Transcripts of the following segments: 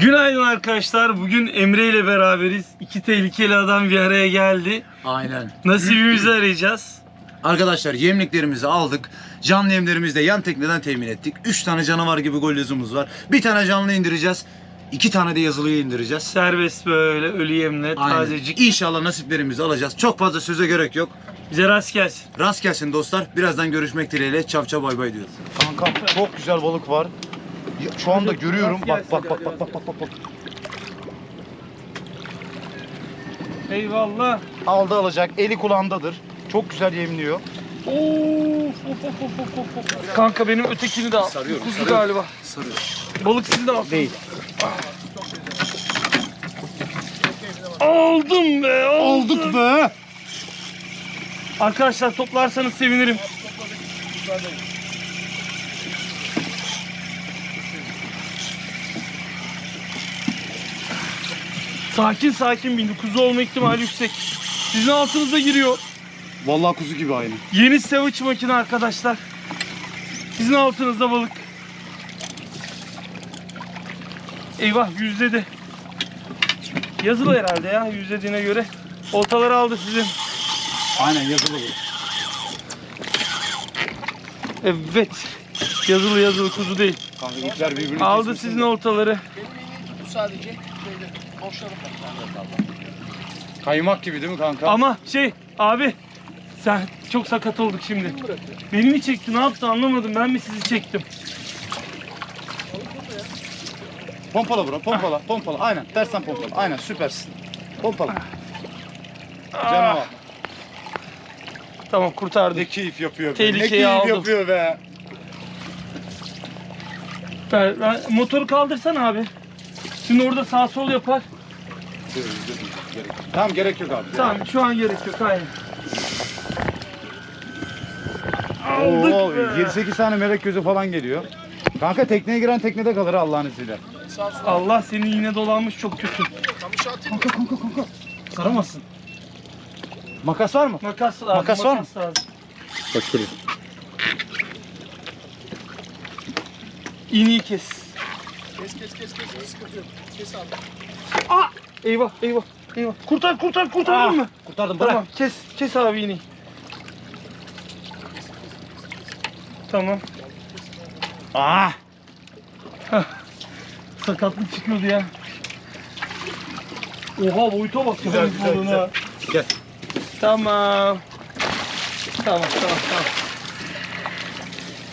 Günaydın arkadaşlar. Bugün Emre ile beraberiz. İki tehlikeli adam bir araya geldi. Aynen. Nasibimizi arayacağız. Arkadaşlar yemliklerimizi aldık. Canlı yemlerimizi de yan tekneden temin ettik. 3 tane canavar gibi golyozumuz var. Bir tane canlı indireceğiz. iki tane de yazılıyı indireceğiz. Serbest böyle ölü yemle Aynen. tazecik. İnşallah nasiplerimizi alacağız. Çok fazla söze gerek yok. Bize rast gelsin. Rast gelsin dostlar. Birazdan görüşmek dileğiyle. Çav çav bay bay diyoruz. Kanka çok güzel balık var. Ya, Şu anda görüyorum. Bak bak bak bak bak bak bak. Eyvallah. Aldı alacak. Eli kulağındadır. Çok güzel yemliyor. Of, of, of, of, of, of. Kanka benim ötekini de al. Sarıyorum, Kuzu sarıyorum. galiba. Balık sizi de al. Değil. Aldım be. Aldım. Aldık be. Arkadaşlar toplarsanız sevinirim. Sakin sakin bindi. Kuzu olma ihtimali yüksek. Sizin altınıza giriyor. Vallahi kuzu gibi aynı. Yeni Savage makine arkadaşlar. Sizin altınızda balık. Eyvah yüzledi. Yazılı herhalde ya yüzlediğine göre. Oltaları aldı sizin. Aynen yazılı bu. Evet. Yazılı yazılı kuzu değil. Kanka ipler birbirini Aldı sizin oltaları. Kaymak gibi değil mi kanka? Ama şey abi sen çok sakat olduk şimdi. Beni mi çekti ne yaptı anlamadım. Ben mi sizi çektim? Pompala bro pompala pompala. Aynen tersten pompala. Aynen süpersin. Pompala. Canım Ah, tamam kurtardık. Ne keyif yapıyor be. Tehlikeyi ne keyif aldım. yapıyor be. Ben, ben- motoru kaldırsan abi. Şimdi orada sağ sol yapar. Tamam gerek yok abi. Tamam şu an gerek yok aynen. Aldık Oo, be. 7-8 tane melek gözü falan geliyor. Kanka tekneye giren teknede kalır Allah'ın izniyle. Allah senin yine dolanmış çok kötü. Kanka kanka kanka. Saramazsın. Makas var mı? Makas lazım. Makas var mı? lazım. Bak şuraya. İğneyi kes. Ah! Eyvah eyvah eyvah. Kurtar kurtar kurtardın Ah, mı? Kurtardım bırak. Tamam kes kes abi iğneyi. Tamam. Ah. Sakatlık çıkıyordu ya. Oha boyuta bak. Ya güzel, balığına. Gel. Tamam. Tamam tamam tamam.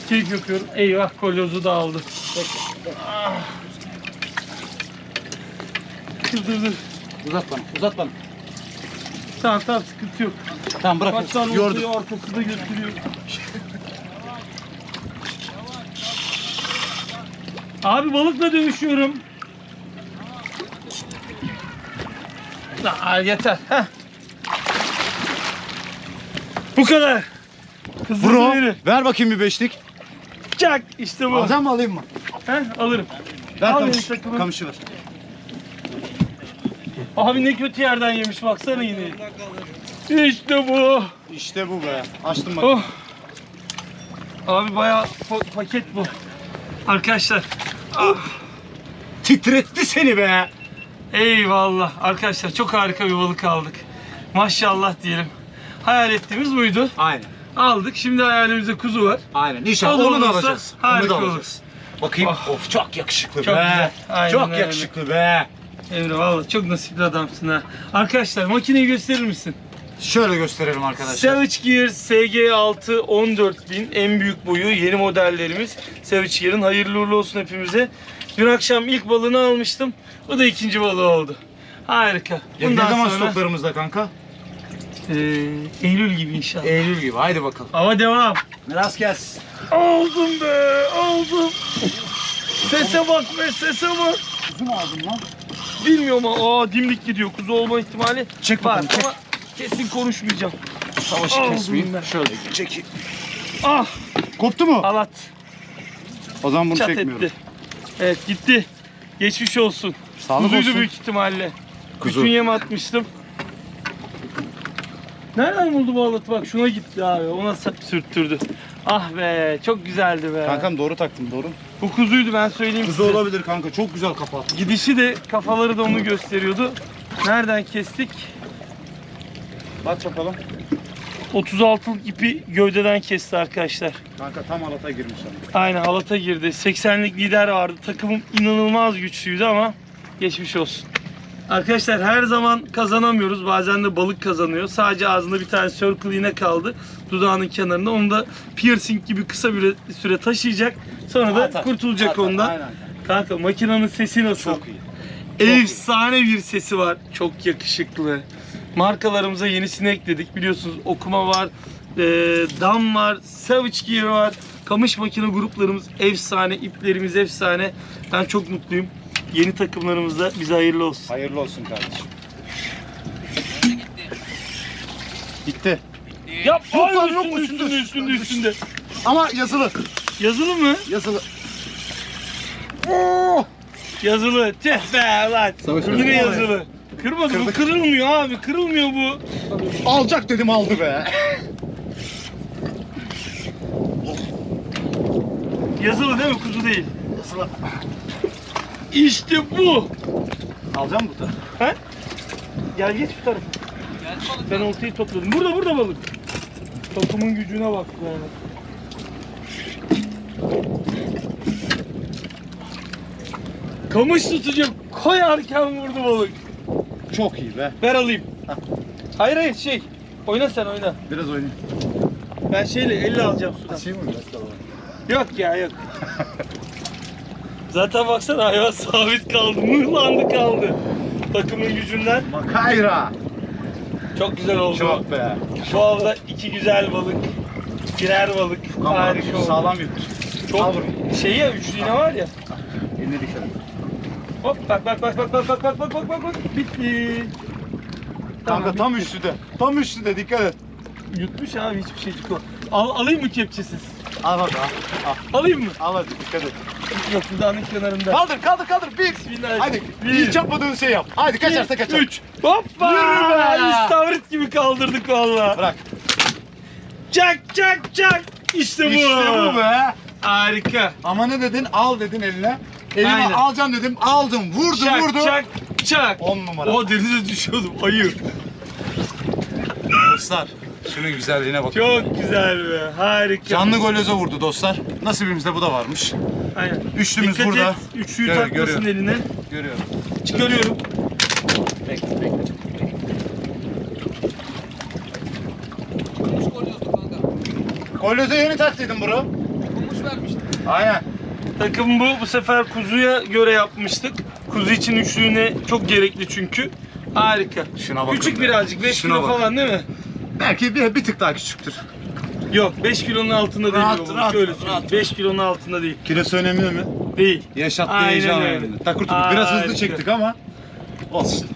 Keyif yapıyorum. Eyvah kolyozu da aldı. Ah. Dur dur dur. Uzat bana uzat bana. Tamam tamam sıkıntı yok. Tamam bırak. Kaç tane Yorduk. ortaya arkası da götürüyor. Abi balıkla dövüşüyorum. Aa, yeter. Heh. Bu kadar. Kızıl Bro biri. ver bakayım bir beşlik. Çak işte bu. Alacağım mı alayım mı? Heh, alırım. Ver Al kamış, benim takımı. kamışı ver. Abi ne kötü yerden yemiş baksana yine. İşte bu. İşte bu be. Açtım bak. Oh. Abi bayağı pa- paket bu. Arkadaşlar. Ah. Titretti seni be. Eyvallah. Arkadaşlar çok harika bir balık aldık. Maşallah diyelim. Hayal ettiğimiz buydu. Aynen. Aldık. Şimdi hayalimizde kuzu var. Aynen. İnşallah onu da alacağız. harika onu da olur. Bakayım. Oh. Of çok yakışıklı Çok be. güzel. Aynen çok öyle. yakışıklı be. Emre valla çok nasipli adamsın ha. Arkadaşlar makineyi gösterir misin? Şöyle gösterelim arkadaşlar. Savage Gear SG6 14000 en büyük boyu yeni modellerimiz. Savage Gear'ın hayırlı uğurlu olsun hepimize. Dün akşam ilk balığını almıştım. Bu da ikinci balığı oldu. Harika. Ya Bundan ne zaman sonra stoklarımızda kanka? eee, Eylül gibi inşallah. Eylül gibi. Haydi bakalım. Hava devam. Rast gelsin. Aldım be aldım. Sese bak be sese bak. Kuzu mu aldın lan? Bilmiyorum ama aa dimdik gidiyor. Kuzu olma ihtimali Çek var bakalım. Çek. ama kesin konuşmayacağım. Savaşı Aldım kesmeyeyim. ben. Şöyle çekeyim. Ah Koptu mu? alat. O zaman bunu Çat çekmiyorum. etti. Evet gitti. Geçmiş olsun. Sağlık Kuzuydu olsun. büyük ihtimalle. Kuzu. Bütün yem atmıştım. Nereden buldu bu alatı? Bak şuna gitti abi. Ona sa- sürttürdü. Ah be çok güzeldi be. Kankam doğru taktım doğru. Bu kuzuydu ben söyleyeyim Kuzu size. olabilir kanka çok güzel kapattı. Gidişi de kafaları da onu gösteriyordu. Nereden kestik? Bak bakalım. 36'lık ipi gövdeden kesti arkadaşlar. Kanka tam alata girmiş ama. Aynen halata girdi. 80'lik lider vardı. Takımım inanılmaz güçlüydü ama geçmiş olsun. Arkadaşlar her zaman kazanamıyoruz. Bazen de balık kazanıyor. Sadece ağzında bir tane circle iğne kaldı. Dudağının kenarında. Onu da piercing gibi kısa bir süre taşıyacak. Sonra da Atar, kurtulacak atar, ondan. Aynen. Kanka makinenin sesi nasıl? Çok iyi. Efsane bir sesi var. Çok yakışıklı. Markalarımıza yenisini ekledik. Biliyorsunuz okuma var, e, dam var, Savage Gear var. Kamış makine gruplarımız efsane, iplerimiz efsane. Ben çok mutluyum. Yeni takımlarımızda bize hayırlı olsun. Hayırlı olsun kardeşim. Gitti. Yap, Yok ay, lan, üstünde, yok, üstünde, üstünde, üstünde, üstünde. Ama yazılı. Yazılı mı? Yazılı. Oo! Yazılı. Tüh be lan. Savaş Yine yazılı. Kırmadı bu. Kırdık. Kırılmıyor abi. Kırılmıyor bu. Alacak dedim aldı be. Yazılı değil mi? Kuzu değil. Yazılı. İşte bu. Alacağım bu tarafa. Ha? Gel geç bu tarafa. Ben oltayı topladım. Burada burada balık. Topumun gücüne bak be. Kamış tutucu koyarken vurdu balık. Çok iyi be. Ver alayım. Hayır hayır şey. Oyna sen oyna. Biraz oynayayım. Ben şeyle elle alacağım sudan. Açayım mı? Yok ya yok. Zaten baksana hayvan sabit kaldı. Mıhlandı kaldı. Takımın gücünden. Makayra. Çok güzel oldu. Çok be. Şu avda iki güzel balık. Birer balık. Ama Harika oldu. sağlam yutmuş. Çok şey ya üçlü iğne var ya. Eline dikkat et. Hop bak bak bak bak bak bak bak bak bak bak bak bitti. Kanka tam bitti. üstüde. Tam üstüde dikkat et. Yutmuş abi hiçbir şey yok. Al, alayım mı kepçesiz? Al hadi al. Al, Alayım mı? al hadi dikkat et. Yok dudağının kenarında. Kaldır kaldır kaldır. Bir. Bismillah. Hadi. Bir. Hiç yapmadığın şey yap. Hadi kaçarsa kaçar. 3. Hoppa! Yürü be! İstavrit gibi kaldırdık valla. Bırak. Çak çak çak. İşte bu. İşte bu be. Harika. Ama ne dedin? Al dedin eline. Elime Aynen. alacağım dedim. Aldım. Vurdum Çak vurdum. çak çak. 10 numara. O denize düşüyordum. Hayır. Dostlar. Şunun güzelliğine bakın. Çok güzel be. Harika. Canlı golöze vurdu dostlar. Nasibimizde bu da varmış. Aynen. Üçlümüz Dikkat burada. et. Üçlüyü Gör- takmasın görüyorum. eline. Görüyorum. Çıkarıyorum. Bekle bekle. Golöze yeni taktıydım bro. Kumuş vermişti. Aynen. Takım bu. Bu sefer kuzuya göre yapmıştık. Kuzu için üçlüğüne çok gerekli çünkü. Harika. Şuna bakın Küçük be. birazcık. 5 Şuna kilo bakın. falan değil mi? Belki bir, bir tık daha küçüktür. Yok 5 kilonun altında değil Rahat, bu. rahat, Öyle rahat. 5 kilonun altında değil. Kilosu önemli mi? Değil. Yaşattığı Aynen heyecan öyle. önemli. Takır tukur. Biraz Harika. hızlı çektik ama olsun.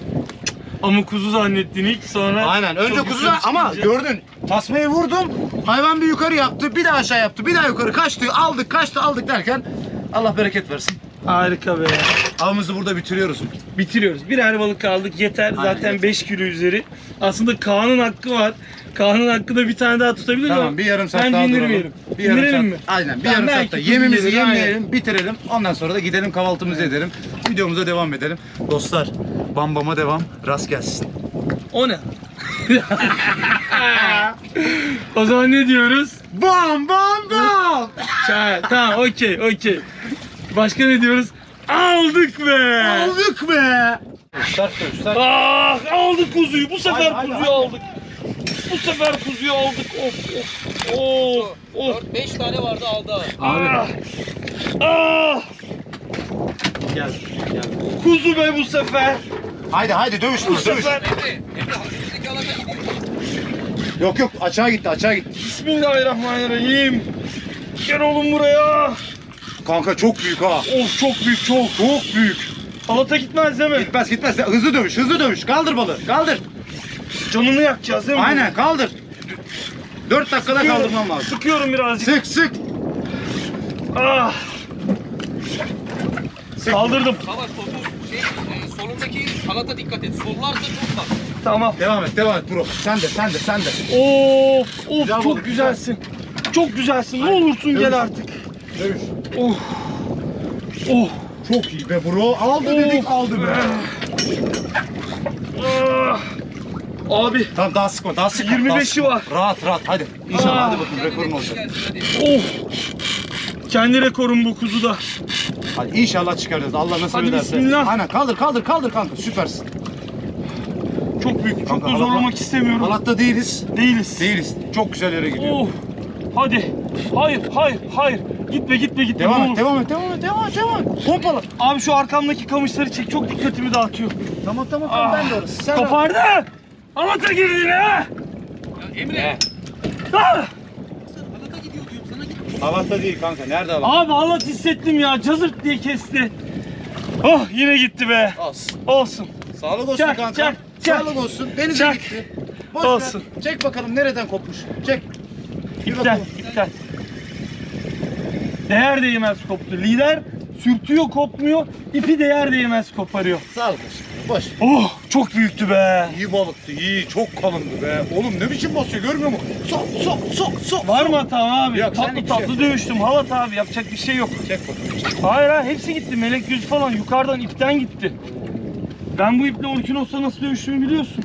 Ama kuzu zannettin ilk sonra. Aynen. Önce çok kuzu yukarı ama çıkınca- gördün. Tasmayı vurdum. Hayvan bir yukarı yaptı. Bir daha aşağı yaptı. Bir daha yukarı kaçtı. Aldık kaçtı aldık derken Allah bereket versin. Harika be. Avımızı burada bitiriyoruz. Bitiriyoruz. Birer balık aldık yeter. Aynen, Zaten yeter. 5 kilo üzeri. Aslında Kaan'ın hakkı var. Kaan'ın hakkında bir tane daha tutabilir Tamam ama bir yarım saat bence daha indirmeyelim. Bir yarım İndirelim saat. mi? Aynen bir Tamam, yarım saatte yemimizi aynen. yemleyelim, bitirelim. Ondan sonra da gidelim kahvaltımızı edelim. Videomuza devam edelim. Dostlar, bambama devam. Rast gelsin. O ne? o zaman ne diyoruz? Bam bam bam. Tamam okey okey. Başka ne diyoruz? Aldık be. Aldık be. Start start. Ah aldık kuzuyu. Bu sefer haydi, kuzuyu haydi. aldık. Bu sefer kuzuyu aldık. Of of. Of of. 4-5 tane vardı aldı abi. Ah. Ah. Gel gel. Kuzu be bu sefer. Haydi haydi dövüş Bu bunu dövüş. sefer. Yok yok açığa gitti açığa gitti. Bismillahirrahmanirrahim. Gel oğlum buraya. Kanka çok büyük ha. Of çok büyük çok. Çok büyük. Halata gitmez değil mi? Gitmez gitmez. Hızlı dövüş hızlı dövüş. Kaldır balığı kaldır. Canını yakacağız değil mi? Aynen kaldır. 4 dakikada Sıkıyorum. kaldırmam lazım. Sıkıyorum birazcık. Sık sık. Ah. Sık. Kaldırdım. Savaş 30 şey, e, solundaki halata dikkat et. Sollarsa çok bak. Tamam. Devam et devam et bro. Sen de sen de sen de. Of of Güzel çok balık, güzelsin. çok güzelsin. Ne olursun gel artık. Dövüş. Oh. Oh. Çok iyi be bro. Aldı dedik aldı be. Ah. Abi. Tamam daha sıkma daha sıkma. 25'i daha sıkma. var. Rahat rahat hadi. İnşallah Ah. hadi bakayım rekorun olacak. Oh. Kendi rekorum bu kuzuda. Hadi inşallah çıkaracağız. Allah nasip Hadi ederse. bismillah. Aynen kaldır kaldır kaldır kanka süpersin. Çok büyük. Çok da halat- zorlamak istemiyorum. Halatta değiliz. Değiliz. Değiliz. Çok güzel yere gidiyor. Oh. Hadi. Hayır, hayır, hayır. Gitme, gitme, gitme. Devam et, devam et, devam et, devam et, devam et. Pompala. Abi şu arkamdaki kamışları çek. Çok dikkatimi dağıtıyor. Tamam tamam Ah. tamam ben de orası. Sen Kopardı. Alata girdin ha. Ya Emre. Ah! Halata gidiyor diyorum sana git. Halatta değil kanka. Nerede halat? Abi halat hissettim ya. Cazırt diye kesti. Oh yine gitti be. Olsun. Olsun. Sağlık olsun Çak, kanka. çak, çak. Sağlık olsun. Denize Çak. gitti. Boş Olsun. Ver. Çek bakalım nereden kopmuş. Çek. İptal, iptal. Değer değmez koptu. Lider sürtüyor kopmuyor. İpi değer değmez koparıyor. Olsun. Boş. Oh çok büyüktü be. İyi balıktı, iyi. Çok kalındı be. Oğlum ne biçim basıyor görmüyor musun? Sok, sok, sok, sok. Var mı hatam abi? Yok, tatlı bir şey tatlı dövüştüm. Halat abi yapacak bir şey yok. Çek bakalım. Hayır ha hepsi gitti. Melek yüz falan yukarıdan ipten gitti. Ben bu iple Orkinos'ta nasıl dövüştüğümü biliyorsun.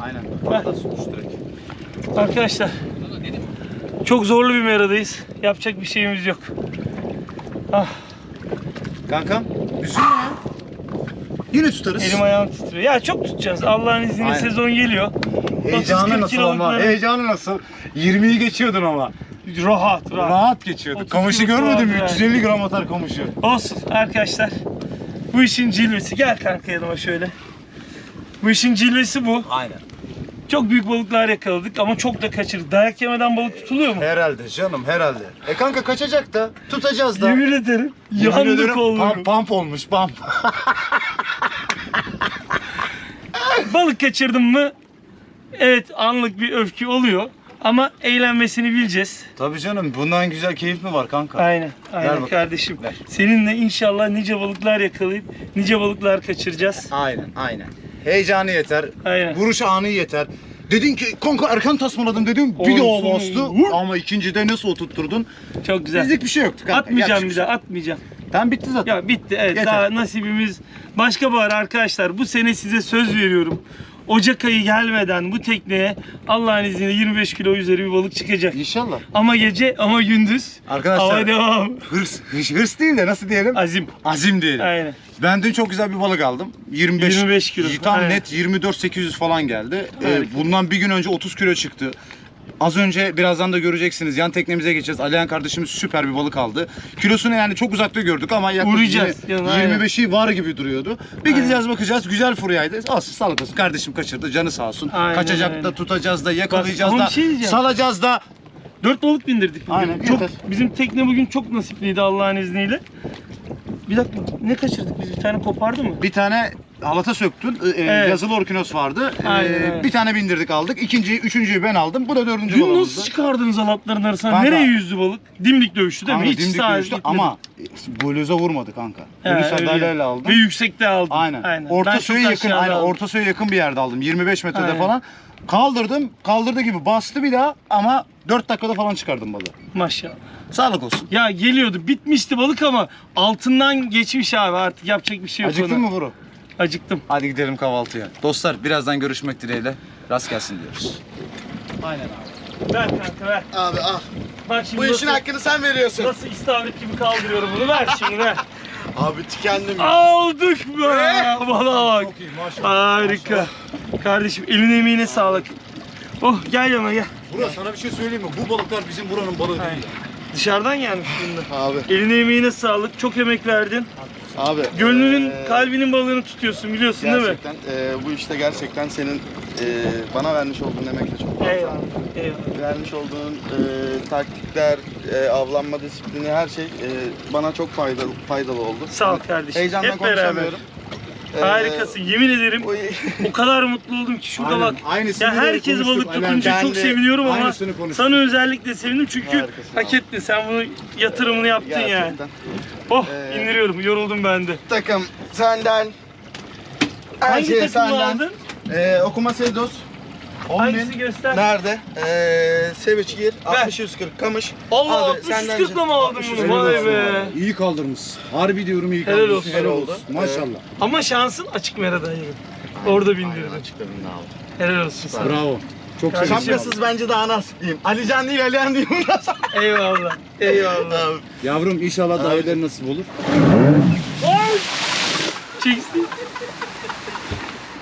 Aynen. Direkt. Arkadaşlar. Çok zorlu bir meradayız. Yapacak bir şeyimiz yok. Ah Kankam, üzülme ya. Yine tutarız. elim ayağım titriyor. Ya çok tutacağız. Allah'ın izniyle Aynen. sezon geliyor. 30-40 Heyecanı nasıl ama? Heyecanı nasıl? 20'yi geçiyordun ama. Rahat rahat. Rahat geçiyorduk. 30 Kamışı görmedin mi? vardı yani. 350 gram atar kamışı. Olsun arkadaşlar. Bu işin cilvesi. Gel kanka yanıma şöyle. Bu işin cilvesi bu. Aynen. Çok büyük balıklar yakaladık ama çok da kaçırdık. Dayak yemeden balık tutuluyor mu? Herhalde canım herhalde. E kanka kaçacak da tutacağız da. Yemin ederim. Yemin Yandı ederim. Pump, pump olmuş pump. Balık kaçırdım mı? Evet anlık bir öfke oluyor. Ama eğlenmesini bileceğiz. Tabii canım bundan güzel keyif mi var kanka? Aynen. Aynen bakalım. kardeşim. Ver. Seninle inşallah nice balıklar yakalayıp nice balıklar kaçıracağız. Aynen aynen. Heyecanı yeter. Aynen. Vuruş anı yeter. Dedin ki kanka erken tasmaladım dedim. Bir Oğlum, daha bastı. vur. Ama ikincide nasıl oturtturdun? Çok güzel. Bizlik bir şey yoktu kanka. Atmayacağım Yapacak bir bir şey daha atmayacağım. yok. Tamam bitti zaten. Ya bitti evet Yeter. daha nasibimiz başka bahar arkadaşlar bu sene size söz veriyorum. Ocak ayı gelmeden bu tekneye Allah'ın izniyle 25 kilo üzeri bir balık çıkacak. İnşallah. Ama gece ama gündüz. Arkadaşlar- Hava devam. Hırs, hırs, hırs değil de nasıl diyelim? Azim. Azim diyelim. Aynen. Ben dün çok güzel bir balık aldım. 25, 25 kilo. Tam Aynen. net 24 800 falan geldi. Ee, bundan bir gün önce 30 kilo çıktı. Az önce birazdan da göreceksiniz. Yan teknemize geçeceğiz. Alihan kardeşimiz süper bir balık aldı. Kilosunu yani çok uzakta gördük ama yaklaşık Uğrayacağız. Yani aynen. 25'i var gibi duruyordu. Bir gideceğiz bakacağız. Güzel furyaydı. Olsun sağlık olsun. Kardeşim kaçırdı. Canı sağ olsun. Aynen Kaçacak öyle. da tutacağız da yakalayacağız ama da bir şey diyeceğim. salacağız da. Dört balık bindirdik bugün. Aynen, Çok, yeter. bizim tekne bugün çok nasipliydi Allah'ın izniyle. Bir dakika ne kaçırdık biz bir tane kopardı mı? Bir tane halata söktün. Ee, Evet. Yazılı orkinos vardı. Ee, Aynen, aynen. Bir tane bindirdik aldık. İkinciyi, üçüncüyü ben aldım. Bu da dördüncü Dün balığımızdı. nasıl çıkardınız halatların arasına? Kanka- Nereye yüzdü balık? Dimdik dövüştü değil mi? Kanka Hiç dimdik sağa dövüştü gitmedi. ama bluza vurmadı kanka. He, Bluz öyle. aldım. Ve yüksekte aldım. Aynen. Ben Orta çok suya yakın, aşağıda aynen aldım. orta suya yakın bir yerde aldım. 25 metrede Aynen. falan. Kaldırdım. Kaldırdı gibi bastı bir daha ama 4 dakikada falan çıkardım balığı. Maşallah. Sağlık olsun. Ya geliyordu bitmişti balık ama altından geçmiş abi artık yapacak bir şey yok Acıktın ona. mı Vuru? Acıktım. Hadi gidelim kahvaltıya. Dostlar birazdan görüşmek dileğiyle. Rast gelsin diyoruz. Aynen abi. Ver kanka ver. Abi ah. Bak şimdi Bu işin nasıl, hakkını sen veriyorsun. nasıl istavrit gibi kaldırıyorum bunu ver şimdi ver. Abi tükendim. Aldık be. Bana bak. iyi maşallah. Harika. Kardeşim eline emeğine sağlık. Oh gel yanıma gel. Bura sana bir şey söyleyeyim mi? Bu balıklar bizim buranın balığı değil. Dışarıdan gelmiş bunlar. Abi. Eline emeğine sağlık. Çok emek verdin. Abi. Gönlünün, eee, kalbinin balığını tutuyorsun biliyorsun değil mi? Gerçekten eee, bu işte gerçekten senin eee, bana vermiş olduğun emekle çok fazla. Eyvallah. Eyvallah. Vermiş olduğun eee, taktikler, eee, avlanma disiplini her şey eee, bana çok faydalı faydalı oldu. Sağ ol kardeşim. Heyecandan Hep beraber. konuşamıyorum. Eee, Harikasın. Yemin ederim o- kadar mutlu oldum ki şurada Aynen, bak. aynısını Ya herkes konuştuk, balık tutunca çok seviniyorum ama aynısını konuştuk. sana özellikle sevindim çünkü Harikasın hak abi. ettin. Sen bunu yatırımını yaptın yani. Gerçekten. Oh Ee, indiriyorum. Yoruldum ben de. Takım senden. Her Hangi şey takımı senden. aldın? Eee, okuma Sevdos. Hangisi göster? Nerede? Ee, Savage Gear 60-140 kamış. Allah Abi, 60 senden 40 mı aldın 60 bunu? Vay be. İyi kaldırmışsın. Harbi diyorum iyi Helal kaldırmışsın. olsun. Helal Oldu. olsun. Maşallah. Ama şansın açık meradan yedin. Orada bindirdin. Helal olsun sana. Bravo. Çok Kardeşim. sevindim. Şapkasız bence daha nasip diyeyim. Alican değil Alihan diyeyim. Eyvallah. Eyvallah. Abi, Yavrum inşallah daha iyileri nasip olur. Çeksin.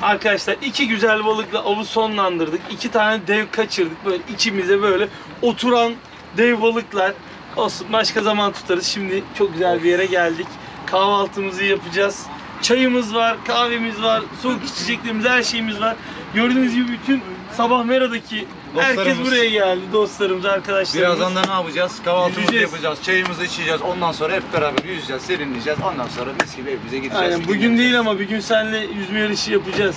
Arkadaşlar iki güzel balıkla avı sonlandırdık. İki tane dev kaçırdık. Böyle içimize böyle oturan dev balıklar. Olsun başka zaman tutarız. Şimdi çok güzel bir yere geldik. Kahvaltımızı yapacağız. Çayımız var, kahvemiz var, soğuk içeceklerimiz, her şeyimiz var. Gördüğünüz gibi bütün sabah Mera'daki herkes Dostlarımız. buraya geldi. Dostlarımız, arkadaşlarımız. Birazdan da ne yapacağız? Kahvaltımızı Yüzeceğiz. yapacağız, çayımızı içeceğiz. Ondan sonra hep beraber yüzeceğiz, serinleyeceğiz. Ondan sonra mis gibi evimize gideceğiz. Aynen bugün değil ama bir gün seninle yüzme yarışı yapacağız.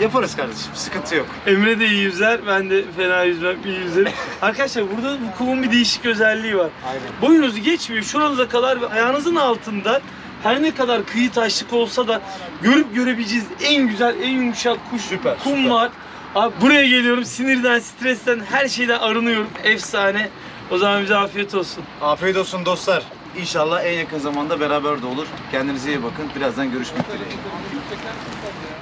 Yaparız kardeşim, sıkıntı yok. Emre de iyi yüzer, ben de fena yüzmem, iyi yüzerim. Arkadaşlar burada bu kumun bir değişik özelliği var. Aynen. Boyunuzu geçmiyor, şuranıza kadar ve ayağınızın altında her ne kadar kıyı taşlık olsa da görüp görebileceğiniz en güzel, en yumuşak kuş Süper, kum süper. var. Abi buraya geliyorum, sinirden, stresten, her şeyden arınıyorum. Efsane. O zaman bize afiyet olsun. Afiyet olsun dostlar. İnşallah en yakın zamanda beraber de olur. Kendinize iyi bakın. Birazdan görüşmek dileğiyle.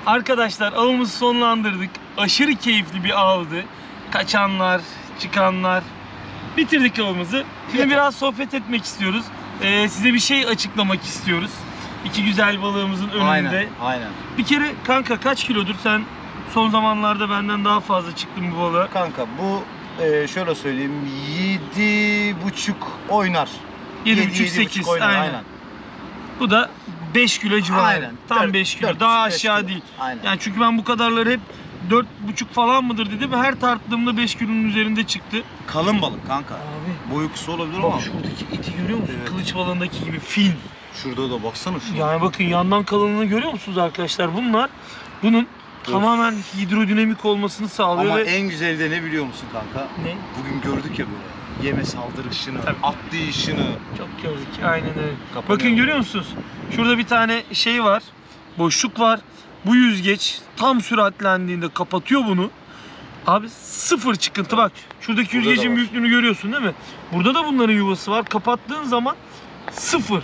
Arkadaşlar avımızı sonlandırdık. Aşırı keyifli bir avdı. Kaçanlar, çıkanlar. Bitirdik avımızı. Şimdi biraz sohbet etmek istiyoruz. Ee, size bir şey açıklamak istiyoruz. İki güzel balığımızın önünde. Aynen, aynen. Bir kere kanka kaç kilodur sen son zamanlarda benden daha fazla çıktın bu balığa. Kanka bu e, şöyle söyleyeyim yedi buçuk oynar. 7,5 Yedi, yedi 8 buçuk oynar, aynen. aynen. Bu da 5 kilo civarı. Aynen. Tam Dört- 5 kilo. dört Daha beş aşağı kilo. değil. Aynen. Yani çünkü ben bu kadarları hep 4,5 falan mıdır dedim. Her tarttığımda 5 kilonun üzerinde çıktı. Kalın balık kanka. Abi Boyu kısa olabilir ama bak şuradaki iti görüyor musun? Evet. Kılıç balığındaki gibi fin. şurada da baksana şu. Yani bakın yandan kalınlığını görüyor musunuz arkadaşlar? Bunlar bunun tamamen hidrodinamik olmasını sağlıyor Ama ve en güzeli de ne biliyor musun kanka? ne? Bugün gördük ya böyle yeme saldırışını, Tabii. atlayışını. Çok gördük. Aynen öyle. Kapanıyor. Bakın görüyor musunuz? Şurada bir tane şey var. Boşluk var. Bu yüzgeç tam süratlendiğinde kapatıyor bunu. Abi sıfır çıkıntı bak. Şuradaki Burada da yüzgecin var. büyüklüğünü görüyorsun değil mi? Burada da bunların yuvası var. Kapattığın zaman sıfır.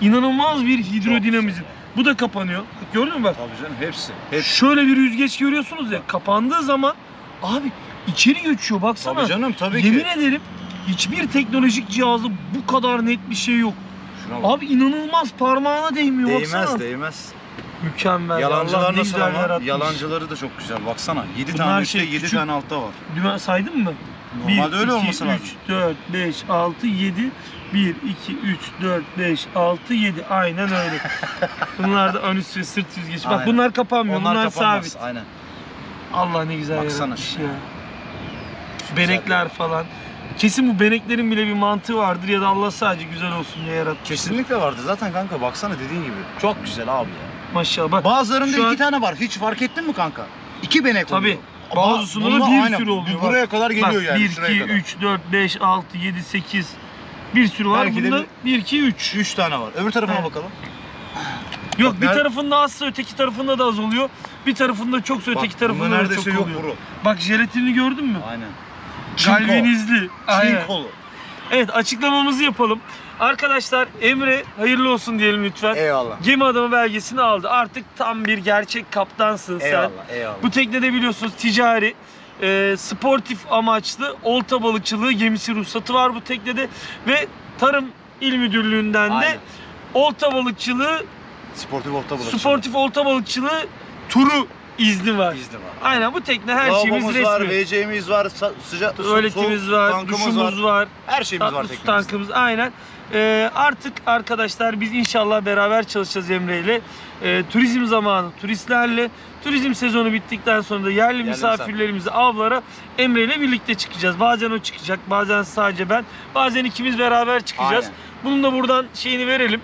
İnanılmaz bir hidrodinamizm. Bu da kapanıyor. Bak gördün mü bak? Tabii canım hepsi. Hepsi. Şöyle bir yüzgeç görüyorsunuz ya. Kapandığı zaman abi içeri göçüyor baksana. Tabii canım tabii Yemin ki. ederim hiçbir teknolojik cihazda bu kadar net bir şey yok. Şuna bak. Abi inanılmaz parmağına değmiyor Değmez baksana. değmez. Mükemmel. Allah Yalancılar ne nasıl ama? yaratmış. Yalancıları da çok güzel. Baksana 7 Bunlar tane şey, üstte 7 küçük- tane altta var. Dümen saydın mı? Normalde 1, öyle 2, olması 3, lazım. 4, 5, 6, 7. 1, 2, 3, 4, 5, 6, 7. Aynen öyle. bunlar da ön üst ve sırt yüzgeç. Bak Aynen. bunlar kapanmıyor. Bunlar, Onlar kapanmaz. sabit. Aynen. Allah ne güzel Baksana yaratmış ya. Şu benekler falan. Kesin bu beneklerin bile bir mantığı vardır ya da Allah sadece güzel olsun diye yaratmış. Kesinlikle vardı zaten kanka baksana dediğin gibi. Çok güzel abi ya. Maşallah bak. Bazılarında Şu iki an- tane var. Hiç fark ettin mi kanka? İki benek Tabii. oluyor. Bazısında da bir aynen, sürü oluyor. bu Buraya Bak. kadar geliyor Bak, yani. 1, şuraya 2, kadar. 3, 4, 5, 6, 7, 8. Bir sürü var. Belki de Bunda 1, 2, 3. Üç tane var. Öbür tarafına Evet. bakalım. Yok Bak, bir ner- tarafında azsa öteki tarafında da az oluyor. Bir tarafında çoksa öteki Bak, tarafında bunda da neredeyse çok yok oluyor. buru. Bak jelatinini gördün mü? Aynen. Galvanizli. Aynen. Çinkolu. Evet açıklamamızı yapalım. Arkadaşlar Emre hayırlı olsun diyelim lütfen. Eyvallah. Gemi adamı belgesini aldı. Artık tam bir gerçek kaptansın sen. Eyvallah. Eyvallah. Bu teknede biliyorsunuz ticari, e, sportif amaçlı olta balıkçılığı gemisi ruhsatı var bu teknede ve Tarım İl Müdürlüğü'nden de Aynen. olta balıkçılığı, Sportif orta bulaşıcı. sportif olta balıkçılığı turu izni var. İzni var. Aynen bu tekne her şeyimiz resmi. var, WC'miz var, sıcak su- Tuvaletimiz soğuk var, duşumuz var, Her şeyimiz var teknemizde. tankımız aynen. Ee, artık arkadaşlar biz inşallah beraber çalışacağız Emre ile. Ee, turizm zamanı turistlerle, turizm sezonu bittikten sonra da yerli, misafirlerimizi avlara Emre ile birlikte çıkacağız. Bazen o çıkacak, bazen sadece ben, bazen ikimiz beraber çıkacağız. Aynen. Bunun da buradan şeyini verelim.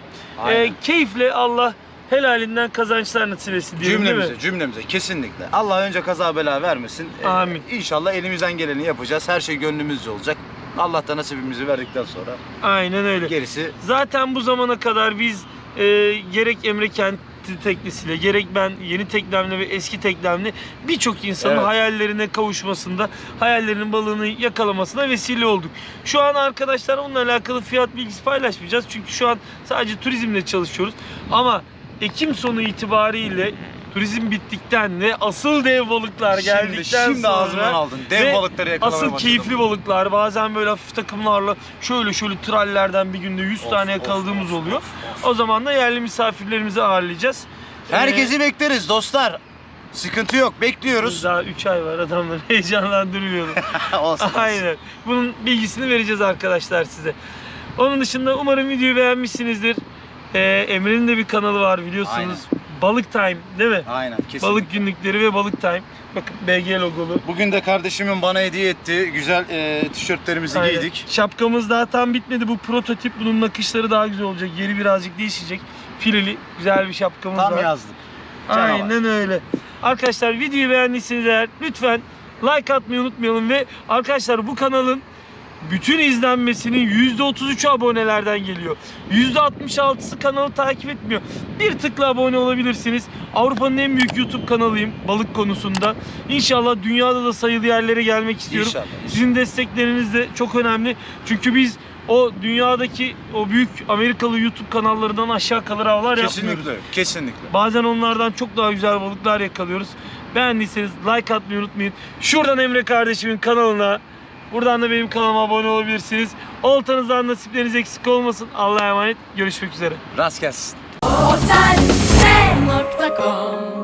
Ee, keyifle Allah helalinden kazançlar nasip etsin diyelim değil mi? Cümlemize, cümlemize kesinlikle. Allah önce kaza bela vermesin. Ee, Amin. İnşallah elimizden geleni yapacağız. Her şey gönlümüzce olacak. Allah da nasibimizi verdikten sonra Aynen öyle. gerisi Zaten bu zamana kadar biz e, gerek Emre Kent getirdi teknesiyle gerek ben yeni teknemle ve eski teknemle birçok insanın Evet. hayallerine kavuşmasında, hayallerinin balığını yakalamasına vesile olduk. Şu an arkadaşlar onunla alakalı fiyat bilgisi paylaşmayacağız. Çünkü şu an sadece turizmle çalışıyoruz. Ama Ekim sonu itibariyle turizm bittikten ve asıl dev balıklar geldikten şimdi, şimdi sonra ağzımdan aldın. Dev ve balıkları yakalamaya Asıl başladım. keyifli balıklar bazen böyle hafif takımlarla şöyle şöyle trallerden bir günde 100 tane yakaladığımız oluyor. O zaman da yerli misafirlerimizi ağırlayacağız. Herkesi bekleriz dostlar. Sıkıntı yok. Ee, Bekliyoruz. daha 3 ay var adamları heyecanlandırmayalım. Olsun. Aynen. Bunun bilgisini vereceğiz arkadaşlar size. Onun dışında umarım videoyu beğenmişsinizdir. Ee, Emre'nin de bir kanalı var biliyorsunuz. Balık Time değil mi? Aynen kesin. Balık günlükleri ve Balık Time. Bakın BG logolu. Bugün de kardeşimin bana hediye ettiği güzel e, tişörtlerimizi Aynen. giydik. Şapkamız daha tam bitmedi. Bu prototip. Bunun nakışları daha güzel olacak. Yeri birazcık değişecek. Fileli güzel bir şapkamız Tam var. yazdık. Canavar. Aynen öyle. Arkadaşlar videoyu beğendiyseniz eğer lütfen like atmayı unutmayalım ve arkadaşlar bu kanalın bütün izlenmesinin %33'ü abonelerden geliyor. %66'sı kanalı takip etmiyor. Bir tıkla abone olabilirsiniz. Avrupa'nın en büyük YouTube kanalıyım balık konusunda. İnşallah dünyada da sayılı yerlere gelmek istiyorum. İnşallah. Sizin destekleriniz de çok önemli. Çünkü biz o dünyadaki o büyük Amerikalı YouTube kanallarından aşağı kalır avlar yapmıyoruz. Kesinlikle. Kesinlikle. Bazen onlardan çok daha güzel balıklar yakalıyoruz. Beğendiyseniz like atmayı unutmayın. Şuradan Emre kardeşimin kanalına, buradan da benim kanalıma abone olabilirsiniz. Oltanızdan nasipleriniz eksik olmasın. Allah'a emanet. Görüşmek üzere. Rast gelsin. Otel sen.com